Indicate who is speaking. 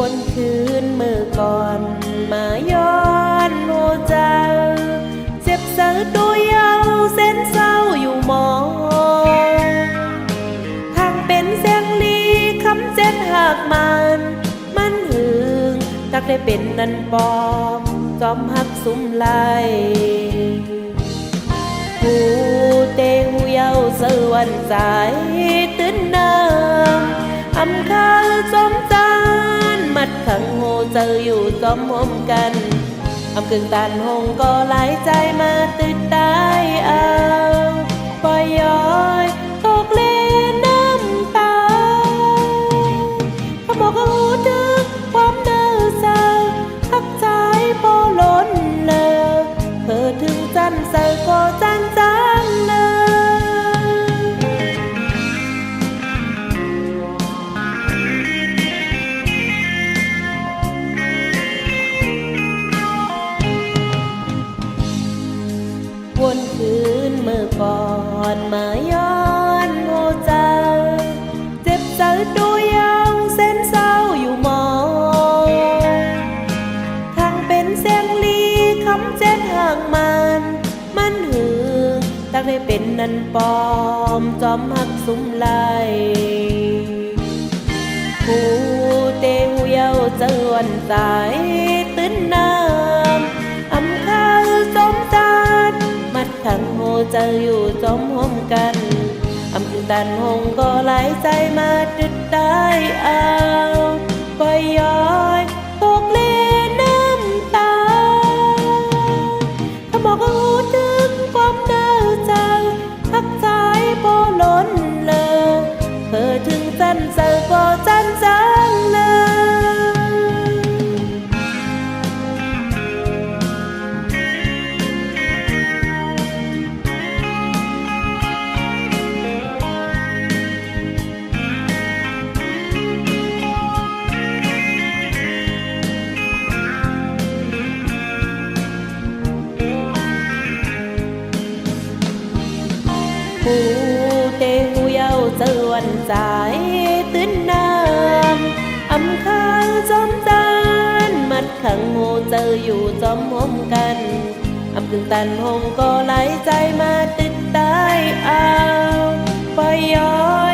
Speaker 1: วนคืนเมื่อก่อนมาย้อนโมเจ้าเจ็บสะดุยเอาเส้นเศร้าอยู่มองทางเป็นเสียงลีคำเจ็ดหากมัน มันหึงตักได้เป็นนันปอมจอมหักสุ่มไล่หูเตหูยาเสวันใจตื่นนา ดขังโหเจออยู่จอมหมกันอำกึ่งตันหงก็ไหลใจมาติดตายเอาปล่อยย้อยตกเลนน้ำตาขโมกก็หูถึงความเน่าเศร้าทักใจโปล้นเลยเธอถึงจันเศร้าก็จันจ อก่อนมาย้อนโมใจเจ็บใจดูยังเส้นเศร้าอยู่มองทางเป็นเสียงลีคำเจ็ดห่างมัน มันหือตั้งได้เป็นนันปอมจอมหักสุมไลหูเตหูเยาเจอวันสายตื้นน้ เจออยู่จมหมกันอำตันหงก็ไหลใจมาดึดได้เอาปล่อยย้อยตกเลน้ำตาถ้าบอกหูถึงความเน่าใจทักใจโปล้นเลยเธอถึงจันเจอก็จัน ผู้เตหูเยาเจวนใจตื้นน้ำอำคาจอมจานมัดขังโหเจออยู่จอมหมกันอำกึ่งตันหงก็ไหลใจมาติดตายเอาปยย้อย